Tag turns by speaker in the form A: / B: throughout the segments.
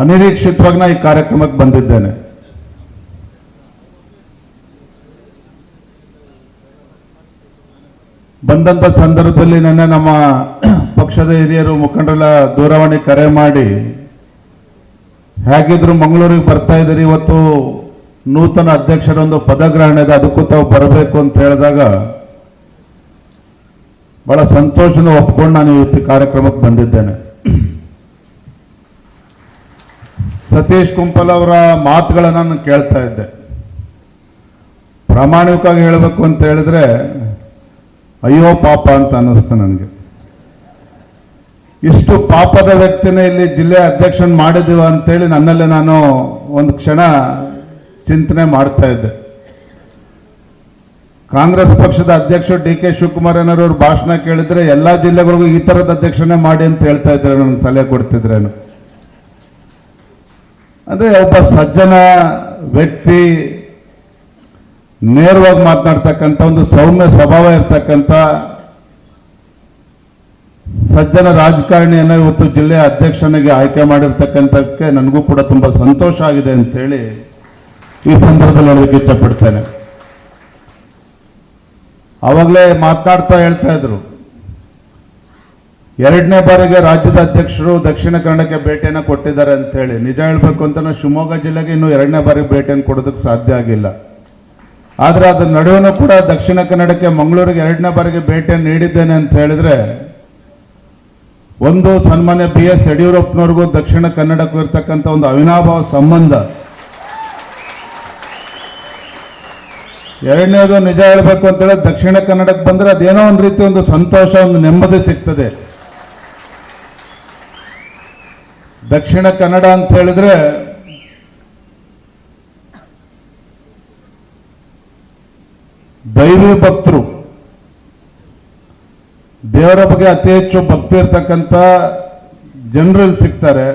A: ಅನಿರೀಕ್ಷಿತವಾಗಿ ನಾ ಈ ಕಾರ್ಯಕ್ರಮಕ್ಕೆ ಬಂದಿದ್ದೇನೆ. ಬಂದಂತ ಸಂದರ್ಭದಲ್ಲಿ ನನ್ನ ನಮ್ಮ ಪಕ್ಷದ ಹಿರಿಯರು ಮುಖಂಡರೆಲ್ಲ ದೂರವಾಣಿ ಕರೆ ಮಾಡಿ, ಹೇಗಿದ್ರು ಮಂಗಳೂರಿಗೆ ಬರ್ತಾ ಇದ್ದೀರಿ, ಇವತ್ತು ನೂತನ ಅಧ್ಯಕ್ಷರೊಂದು ಪದಗ್ರಹಣ ಇದೆ, ಅದಕ್ಕೂ ತಾವು ಬರಬೇಕು ಅಂತ ಹೇಳಿದಾಗ ಬಹಳ ಸಂತೋಷನ ಒಪ್ಕೊಂಡು ನಾನು ಇವತ್ತು ಕಾರ್ಯಕ್ರಮಕ್ಕೆ ಬಂದಿದ್ದೇನೆ. ಸತೀಶ್ ಕುಂಪಲ್ ಅವರ ಮಾತುಗಳನ್ನು ನಾನು ಕೇಳ್ತಾ ಇದ್ದೆ. ಪ್ರಾಮಾಣಿಕವಾಗಿ ಹೇಳಬೇಕು ಅಂತ ಹೇಳಿದ್ರೆ, ಅಯ್ಯೋ ಪಾಪ ಅಂತ ಅನ್ನಿಸ್ತು ನನಗೆ. ಇಷ್ಟು ಪಾಪದ ವ್ಯಕ್ತಿನ ಇಲ್ಲಿ ಜಿಲ್ಲೆ ಅಧ್ಯಕ್ಷನ್ ಮಾಡಿದೀವ ಅಂತೇಳಿ ನನ್ನಲ್ಲೇ ನಾನು ಒಂದು ಕ್ಷಣ ಚಿಂತನೆ ಮಾಡ್ತಾ ಇದ್ದೆ. ಕಾಂಗ್ರೆಸ್ ಪಕ್ಷದ ಅಧ್ಯಕ್ಷ ಡಿ ಕೆ ಶಿವಕುಮಾರ್ ಏನಾರು ಭಾಷಣ ಕೇಳಿದ್ರೆ ಎಲ್ಲ ಜಿಲ್ಲೆಗಳಿಗೂ ಈ ತರದ ಅಧ್ಯಕ್ಷನೇ ಮಾಡಿ ಅಂತ ಹೇಳ್ತಾ ಇದ್ರೆ ನನ್ನ ಸಲಹೆ ಕೊಡ್ತಿದ್ರೇನು. ಅಂದ್ರೆ ಒಬ್ಬ ಸಜ್ಜನ ವ್ಯಕ್ತಿ ನೇರವಾಗಿ ಮಾತನಾಡ್ತಕ್ಕಂಥ ಒಂದು ಸೌಮ್ಯ ಸ್ವಭಾವ ಇರ್ತಕ್ಕಂಥ ಸಜ್ಜನ ರಾಜಕಾರಣಿಯನ್ನು ಇವತ್ತು ಜಿಲ್ಲೆಯ ಅಧ್ಯಕ್ಷನಿಗೆ ಆಯ್ಕೆ ಮಾಡಿರ್ತಕ್ಕಂಥಕ್ಕೆ ನನಗೂ ಕೂಡ ತುಂಬ ಸಂತೋಷ ಆಗಿದೆ ಅಂತೇಳಿ ಈ ಸಂದರ್ಭದಲ್ಲಿ ಹೇಳೋದಕ್ಕೆ ಇಷ್ಟಪಡ್ತೇನೆ. ಆವಾಗಲೇ ಮಾತನಾಡ್ತಾ ಹೇಳ್ತಾ ಇದ್ರು. ಎರಡನೇ ಬಾರಿಗೆ ರಾಜ್ಯದ ಅಧ್ಯಕ್ಷರು ದಕ್ಷಿಣ ಕನ್ನಡಕ್ಕೆ ಭೇಟಿಯನ್ನು ಕೊಟ್ಟಿದ್ದಾರೆ ಅಂತ ಹೇಳಿ. ನಿಜ ಹೇಳ್ಬೇಕು ಅಂತ ಶಿವಮೊಗ್ಗ ಜಿಲ್ಲೆಗೆ ಇನ್ನು ಎರಡನೇ ಬಾರಿ ಭೇಟಿಯನ್ನು ಕೊಡೋದಕ್ಕೆ ಸಾಧ್ಯ ಆಗಿಲ್ಲ. ಆದ್ರೆ ಅದರ ನಡುವೆನೂ ಕೂಡ ದಕ್ಷಿಣ ಕನ್ನಡಕ್ಕೆ ಮಂಗಳೂರಿಗೆ ಎರಡನೇ ಬಾರಿಗೆ ಭೇಟಿಯನ್ನು ನೀಡಿದ್ದೇನೆ ಅಂತ ಹೇಳಿದ್ರೆ, ಒಂದು ಸನ್ಮಾನ್ಯ ಬಿ ಎಸ್ ಯಡಿಯೂರಪ್ಪನವ್ರಿಗೂ ದಕ್ಷಿಣ ಕನ್ನಡಕ್ಕೂ ಇರ್ತಕ್ಕಂಥ ಒಂದು ಅವಿನಾಭಾವ ಸಂಬಂಧ. ಎರಡನೇದು ನಿಜ ಹೇಳ್ಬೇಕು ಅಂತೇಳಿ ದಕ್ಷಿಣ ಕನ್ನಡಕ್ಕೆ ಬಂದರೆ ಅದೇನೋ ಒಂದು ರೀತಿ ಒಂದು ಸಂತೋಷ, ಒಂದು ನೆಮ್ಮದಿ ಸಿಗ್ತದೆ. ದಕ್ಷಿಣ ಕನ್ನಡ ಅಂತ ಹೇಳಿದ್ರೆ, ದೈವಿ ಭಕ್ತರು, ದೇವರ ಬಗ್ಗೆ ಅತಿ ಹೆಚ್ಚು ಭಕ್ತಿ ಇರ್ತಕ್ಕಂಥ ಜನರಲ್ಲಿ ಸಿಗ್ತಾರೆ.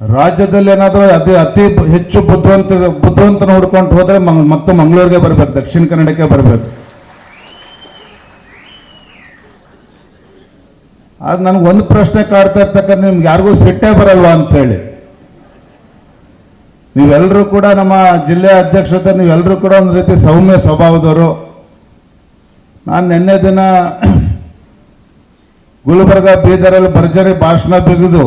A: ರಾಜ್ಯದಲ್ಲಿ ಏನಾದರೂ ಅತಿ ಅತಿ ಹೆಚ್ಚು ಬುದ್ಧಿವಂತ, ಬುದ್ಧಿವಂತನ ಹುಡ್ಕೊಂಡು ಹೋದ್ರೆ ಮತ್ತು ಮಂಗಳೂರಿಗೆ ಬರಬೇಕು, ದಕ್ಷಿಣ ಕನ್ನಡಕ್ಕೆ ಬರಬೇಕು. ಅದು ನನಗೆ ಒಂದು ಪ್ರಶ್ನೆ ಕಾಡ್ತಾ ಇರ್ತಕ್ಕಂಥ ನಿಮ್ಗೆ ಯಾರಿಗೂ ಸಿಟ್ಟೇ ಬರಲ್ವಾ ಅಂತೇಳಿ ನೀವೆಲ್ಲರೂ ಕೂಡ ನಮ್ಮ ಜಿಲ್ಲೆ ಅಧ್ಯಕ್ಷತೆ ನೀವೆಲ್ಲರೂ ಕೂಡ ಒಂದು ರೀತಿ ಸೌಮ್ಯ ಸ್ವಭಾವದವರು. ನಾನು ನಿನ್ನೆ ದಿನ ಗುಲ್ಬರ್ಗ ಬೀದರಲ್ಲಿ ಭರ್ಜರಿ ಭಾಷಣ ಬಿಗಿದು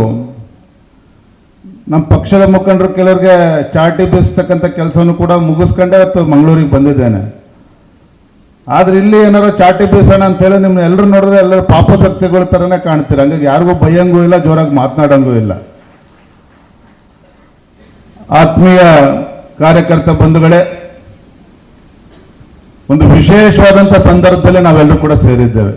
A: ನಮ್ಮ ಪಕ್ಷದ ಮುಖಂಡರು ಕೆಲವರಿಗೆ ಚಾಟಿ ಬೀಸ್ತಕ್ಕಂಥ ಕೆಲಸವನ್ನು ಕೂಡ ಮುಗಿಸ್ಕೊಂಡೇ ಅಥವಾ ಮಂಗಳೂರಿಗೆ ಬಂದಿದ್ದೇನೆ. ಆದ್ರೆ ಇಲ್ಲಿ ಏನಾರು ಚಾಟಿ ಬೀಸೋಣ ಅಂತ ಹೇಳಿ ನಿಮ್ನ ಎಲ್ಲರೂ ನೋಡಿದ್ರೆ ಎಲ್ಲರೂ ಪಾಪ ಭಕ್ತಿಗಳ ಥರನೇ ಕಾಣ್ತೀರ. ಹಂಗಾಗಿ ಯಾರಿಗೂ ಭಯಂಗೂ ಇಲ್ಲ, ಜೋರಾಗಿ ಮಾತನಾಡಂಗೂ ಇಲ್ಲ. ಆತ್ಮೀಯ ಕಾರ್ಯಕರ್ತ ಬಂಧುಗಳೇ, ಒಂದು ವಿಶೇಷವಾದಂಥ ಸಂದರ್ಭದಲ್ಲಿ ನಾವೆಲ್ಲರೂ ಕೂಡ ಸೇರಿದ್ದೇವೆ.